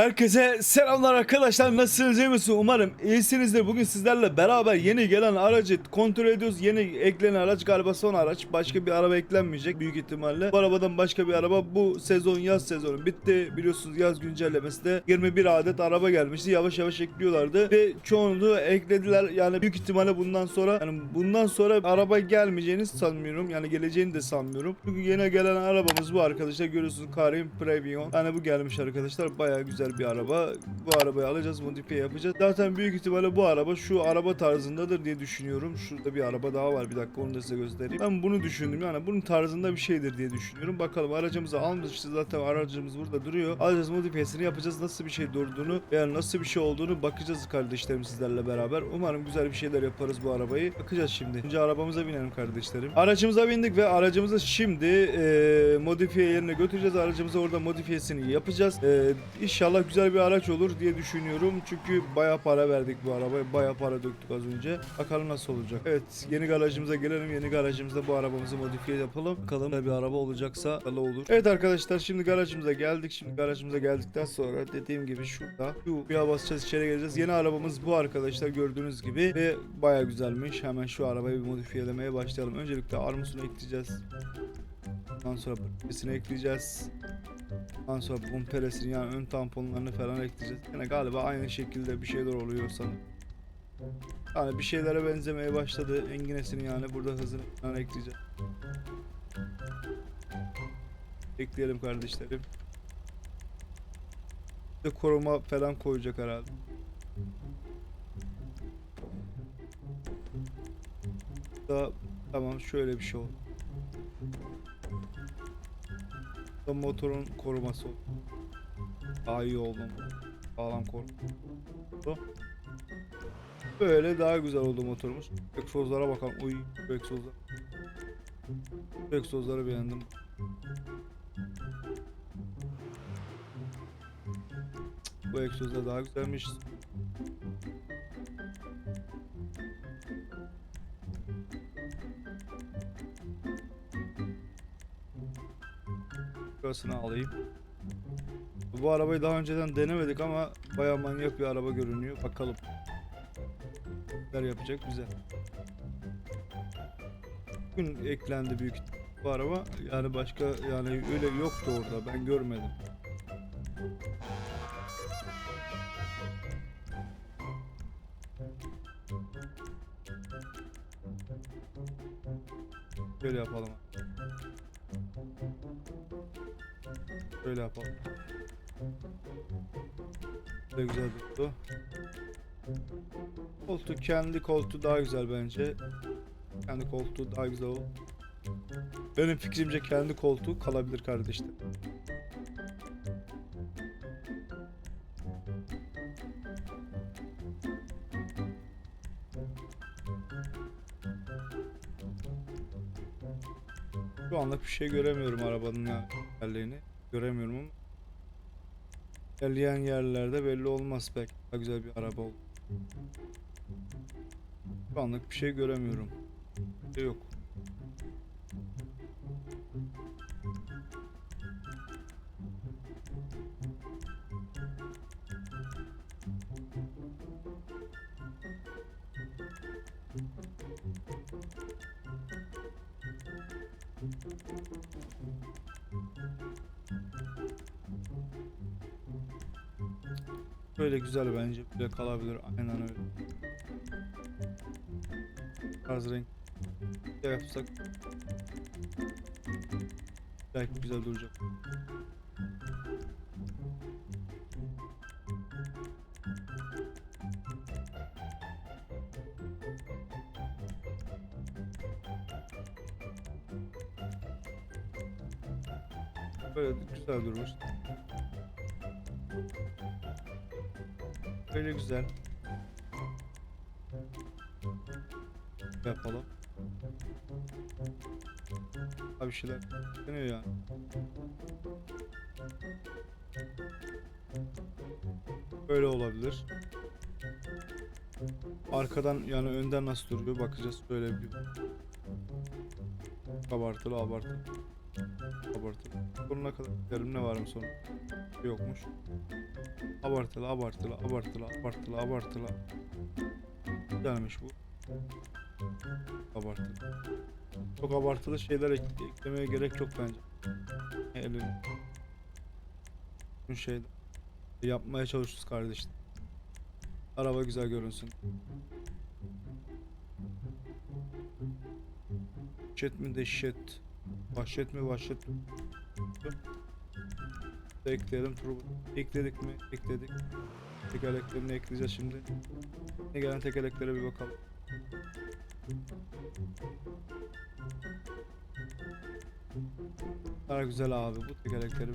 Herkese selamlar arkadaşlar. Nasılsınız iyi misiniz? Umarım iyisinizdir. Bugün sizlerle beraber yeni gelen aracı kontrol ediyoruz. Yeni eklenen araç galiba son araç. Başka bir araba eklenmeyecek büyük ihtimalle. Bu arabadan başka bir araba bu sezon yaz sezonu bitti. Biliyorsunuz yaz güncellemesi de 21 adet araba gelmişti. Yavaş yavaş ekliyorlardı ve çoğunu eklediler. Yani büyük ihtimalle bundan sonra yani bundan sonra araba gelmeyeceğini sanmıyorum. Yani geleceğini de sanmıyorum. Çünkü yeni gelen arabamız bu arkadaşlar. Görüyorsunuz Karim Premium yani bu gelmiş arkadaşlar. Baya güzel bir araba. Bu arabayı alacağız modifiye yapacağız. Zaten büyük ihtimalle bu araba şu araba tarzındadır diye düşünüyorum. Şurada bir araba daha var. Bir dakika onu da size göstereyim. Ben bunu düşündüm. Yani bunun tarzında bir şeydir diye düşünüyorum. Bakalım aracımızı almışız zaten aracımız burada duruyor. Alacağız modifiyesini yapacağız. Nasıl bir şey durduğunu veya nasıl bir şey olduğunu bakacağız kardeşlerim sizlerle beraber. Umarım güzel bir şeyler yaparız bu arabayı. Bakacağız şimdi. Önce arabamıza binelim kardeşlerim. Aracımıza bindik ve aracımızı şimdi e, modifiye yerine götüreceğiz. Aracımıza orada modifiyesini yapacağız. E, İnşallah güzel bir araç olur diye düşünüyorum. Çünkü baya para verdik bu arabaya. Baya para döktük az önce. Bakalım nasıl olacak. Evet yeni garajımıza gelelim. Yeni garajımızda bu arabamızı modifiye yapalım. Bakalım bir araba olacaksa Allah olur. Evet arkadaşlar şimdi garajımıza geldik. Şimdi garajımıza geldikten sonra dediğim gibi şurada şu bir basacağız içeri geleceğiz yeni arabamız bu arkadaşlar gördüğünüz gibi. Ve baya güzelmiş. Hemen şu arabayı bir modifiyelemeye başlayalım. Öncelikle armusunu ekleyeceğiz. Ondan sonra pırpesini ekleyeceğiz. Ondan sonra bumperesini yani ön tamponlarını falan ekleyeceğiz. Yine galiba aynı şekilde bir şeyler oluyor sanırım. Yani bir şeylere benzemeye başladı. Enginesini yani burada hızını falan ekleyeceğiz. Ekleyelim kardeşlerim. De koruma falan koyacak herhalde. Da tamam şöyle bir şey oldu. Motorun koruması oldu. Daha iyi oldu. Sağlam koru. Böyle daha güzel oldu motorumuz. Egzozlara bakalım. Uy egzozlar. Egzozları beğendim. Bu egzozlar daha güzelmiş. Burasını alayım. Bu arabayı daha önceden denemedik ama bayağı manyak bir araba görünüyor. Bakalım. Neler yapacak güzel. Bugün eklendi büyük bu araba. Yani başka yani öyle yoktu orada ben görmedim. Böyle yapalım. Böyle yapalım. Ne güzel durdu. Koltuğu kendi koltuğu daha güzel bence. Kendi koltuğu daha güzel olur. Benim fikrimce kendi koltuğu kalabilir kardeşler. Şu anlık bir şey göremiyorum arabanın yerlerini. Göremiyorum ama ilerleyen yerlerde belli olmaz belki daha güzel bir araba olur. Şu anlık bir şey göremiyorum. Bir şey yok. Böyle güzel bence. Böyle kalabilir. Aynen öyle. Tarz renk. Ne yapsak? Belki güzel duracak. Böyle güzel durmuş. Böyle güzel. Yapalım. Abi şeyler deniyor yani. Böyle olabilir. Arkadan yani önden nasıl duruyor bakacağız böyle bir abartılı abartılı. Abartılı. Sonuna kadar giderim ne varım sonu. Yokmuş. Abartılı, abartılı, abartılı, abartılı, abartılı. Güzelmiş bu. Abartılı. Çok abartılı şeyler ek- eklemeye gerek yok bence. Elin. Bu şey yapmaya çalışıyoruz kardeşim. Araba güzel görünsün. Dehşet mi dehşet? Vahşet mi vahşet? Ekleyelim turbo. Ekledik mi? Ekledik. Tekerleklerini ekleyeceğiz şimdi. Ne gelen tekerleklere bir bakalım. Daha güzel abi bu tekerlekleri.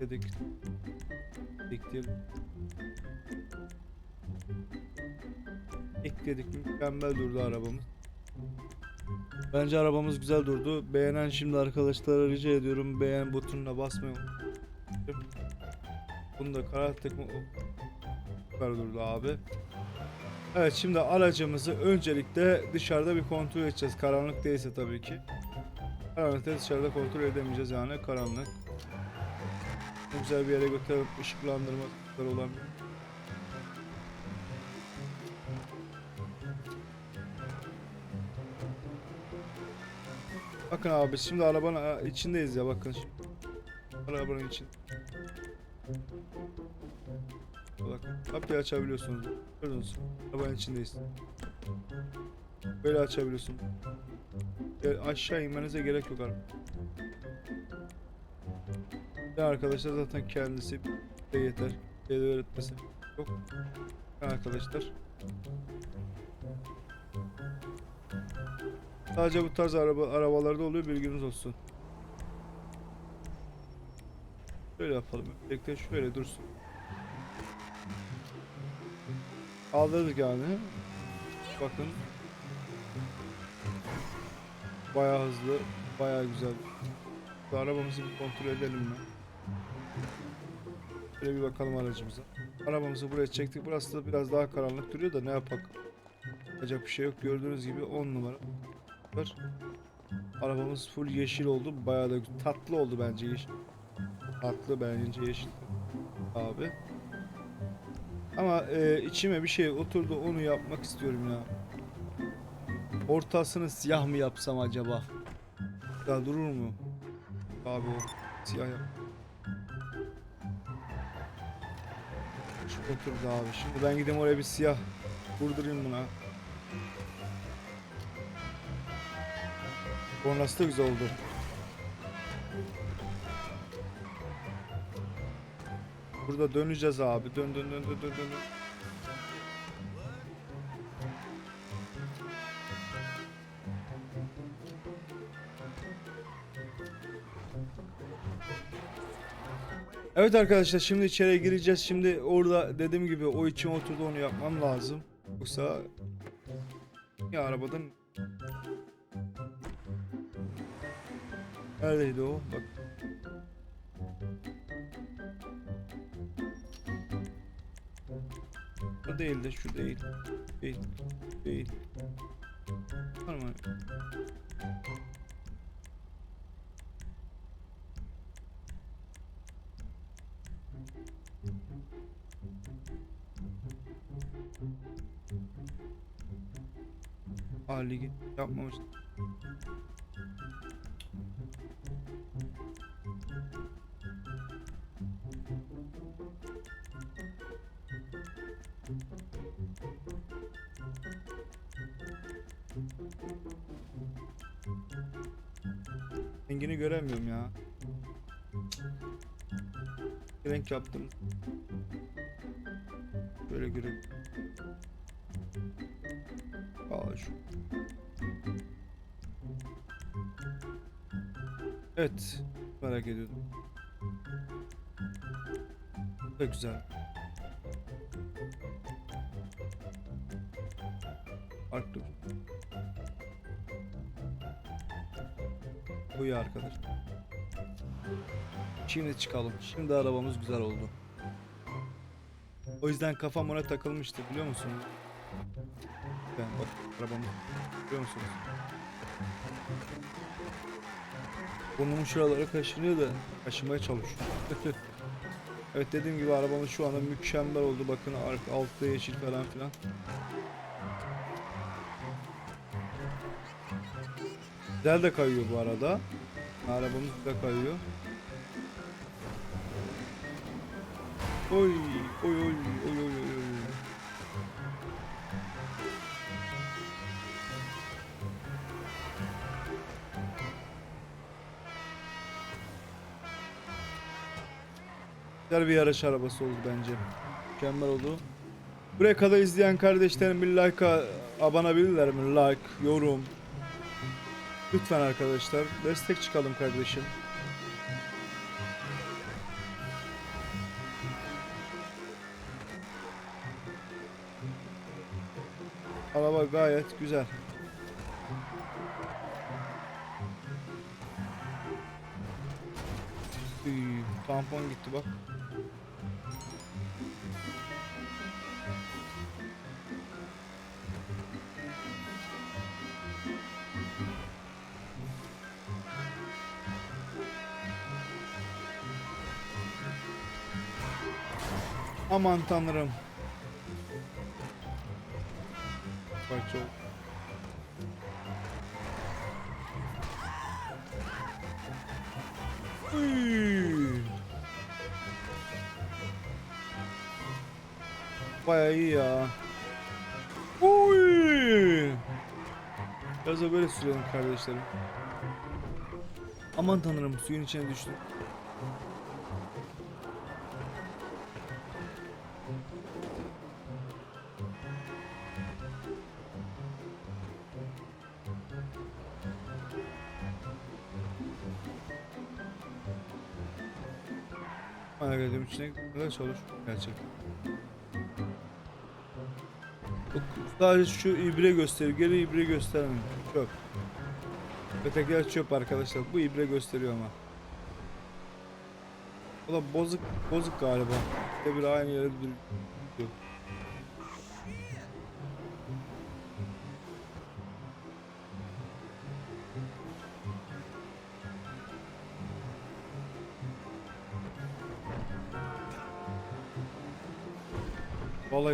Dedik. Ekleyelim. Ekledik mükemmel durdu arabamız. Bence arabamız güzel durdu. Beğenen şimdi arkadaşlara rica ediyorum beğen butonuna basmayı unutmayın. Bunu da karar tekme süper durdu abi. Evet şimdi aracımızı öncelikle dışarıda bir kontrol edeceğiz. Karanlık değilse tabii ki. Karanlıkta dışarıda kontrol edemeyeceğiz yani karanlık. Güzel bir yere götürüp ışıklandırma olan bir Bakın abi şimdi arabanın içindeyiz ya bakın. Arabanın için. Bak kapıyı açabiliyorsunuz. Gördünüz. Arabanın içindeyiz. Böyle açabiliyorsun. Aşağı inmenize gerek yok abi. Ya arkadaşlar zaten kendisi de yeter. Bir de öğretmesi yok. Arkadaşlar. Sadece bu tarz araba arabalarda oluyor bilginiz olsun. Şöyle yapalım. Bekle şöyle dursun. Kaldırdık yani. Bakın. Bayağı hızlı, bayağı güzel. Bu arabamızı bir kontrol edelim mi? Şöyle bir bakalım aracımıza. Arabamızı buraya çektik. Burası da biraz daha karanlık duruyor da ne yapak? Yapacak bir şey yok. Gördüğünüz gibi 10 numara var. Arabamız full yeşil oldu. Bayağı da tatlı oldu bence yeşil. Tatlı bence yeşil. Abi. Ama e, içime bir şey oturdu onu yapmak istiyorum ya. Ortasını siyah mı yapsam acaba? Ya durur mu? Abi o siyah yap. Şu oturdu abi. Şimdi ben gideyim oraya bir siyah vurdurayım buna. Kornası da güzel oldu. Burada döneceğiz abi. Dön dön dön dön dön dön. Evet arkadaşlar şimdi içeriye gireceğiz. Şimdi orada dediğim gibi o içime oturdu onu yapmam lazım. Yoksa ya arabadan Neredeydi o? Bak. Bu değil de şu değil. Değil. Değil. Var mı? Aa ligi yapmamış. Rengini göremiyorum ya. Renk yaptım. Böyle. Aa şu. Evet. Merak ediyordum. Da güzel. Bu iyi arkadaş. Şimdi çıkalım. Şimdi arabamız güzel oldu. O yüzden kafam ona takılmıştı biliyor musun? Ben bak arabamı görüyor musunuz? Burnumun şuraları kaşınıyor da kaşımaya çalışıyor. evet dediğim gibi arabamız şu anda mükemmel oldu. Bakın altta yeşil falan filan. Güzel de kayıyor bu arada. Arabamız da kayıyor. Oy oy oy oy oy oy. Güzel bir yarış arabası oldu bence. Mükemmel oldu. Buraya kadar izleyen kardeşlerim bir like'a abanabilirler mi? Like, yorum. Lütfen arkadaşlar destek çıkalım kardeşim. Araba gayet güzel. Üy, tampon gitti bak. Aman tanrım. Bak çok. Üy. Bayağı iyi ya. Uy. Biraz da böyle sürüyorum kardeşlerim. Aman tanrım suyun içine düştüm. Bana geldiğim için ne çalış gerçekten. Sadece şu ibre gösteriyor. Geri ibre göstermiyor. Çöp. Ötekiler çöp arkadaşlar. Bu ibre gösteriyor ama. Bu da bozuk bozuk galiba. İşte bir aynı yere duruyor.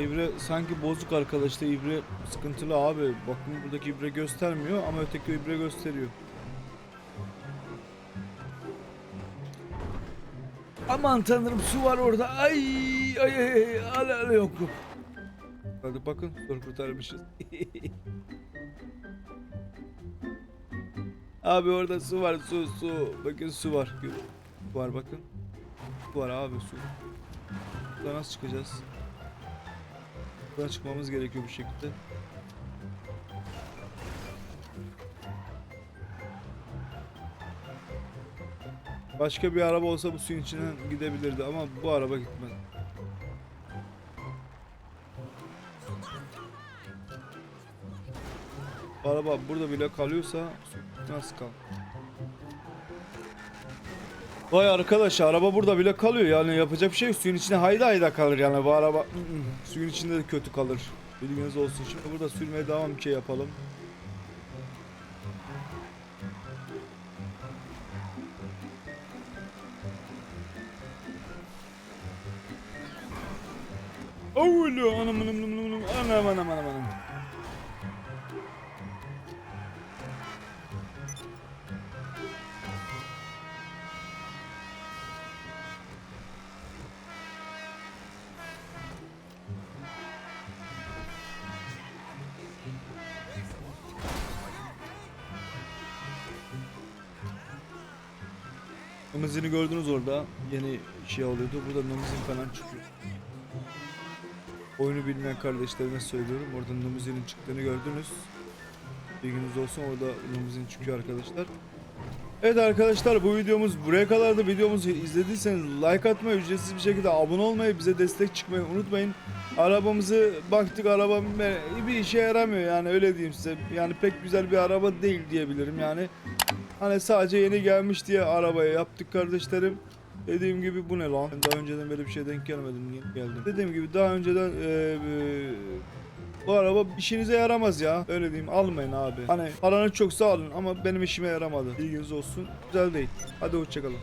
İbre sanki bozuk arkadaşlar ibre sıkıntılı abi. Bakın buradaki ibre göstermiyor ama öteki ibre gösteriyor. Aman tanrım su var orada. Ay ay ay ala ala yok yok. Hadi bakın zor kurtarmışız. abi orada su var su su. Bakın su var. Su var bakın. Su var abi su. Buradan nasıl çıkacağız? Buradan çıkmamız gerekiyor bu şekilde. Başka bir araba olsa bu suyun içinden gidebilirdi ama bu araba gitmez. Bu araba burada bile kalıyorsa nasıl kal? Vay arkadaş araba burada bile kalıyor. Yani yapacak bir şey yok. Suyun içine hayda hayda kalır yani. Bu araba suyun içinde de kötü kalır. Bilginiz olsun. Şimdi burada sürmeye devam bir şey yapalım. Oğlu Namazını gördünüz orada. Yeni şey oluyordu. Burada namazın falan çıkıyor. Oyunu bilmeyen kardeşlerime söylüyorum. Orada namazının çıktığını gördünüz. Bilginiz olsun orada namazın çıkıyor arkadaşlar. Evet arkadaşlar bu videomuz buraya kadardı. Videomuzu izlediyseniz like atmayı, ücretsiz bir şekilde abone olmayı, bize destek çıkmayı unutmayın. Arabamızı baktık araba bir işe yaramıyor yani öyle diyeyim size. Yani pek güzel bir araba değil diyebilirim yani. Hani sadece yeni gelmiş diye arabaya yaptık kardeşlerim. Dediğim gibi bu ne lan? Daha önceden böyle bir şey denk gelmedim. Geldim? Dediğim gibi daha önceden e, e, Bu araba işinize yaramaz ya. Öyle diyeyim almayın abi. Hani paranız çoksa alın ama benim işime yaramadı. Bilginiz olsun. Güzel değil. Hadi hoşçakalın.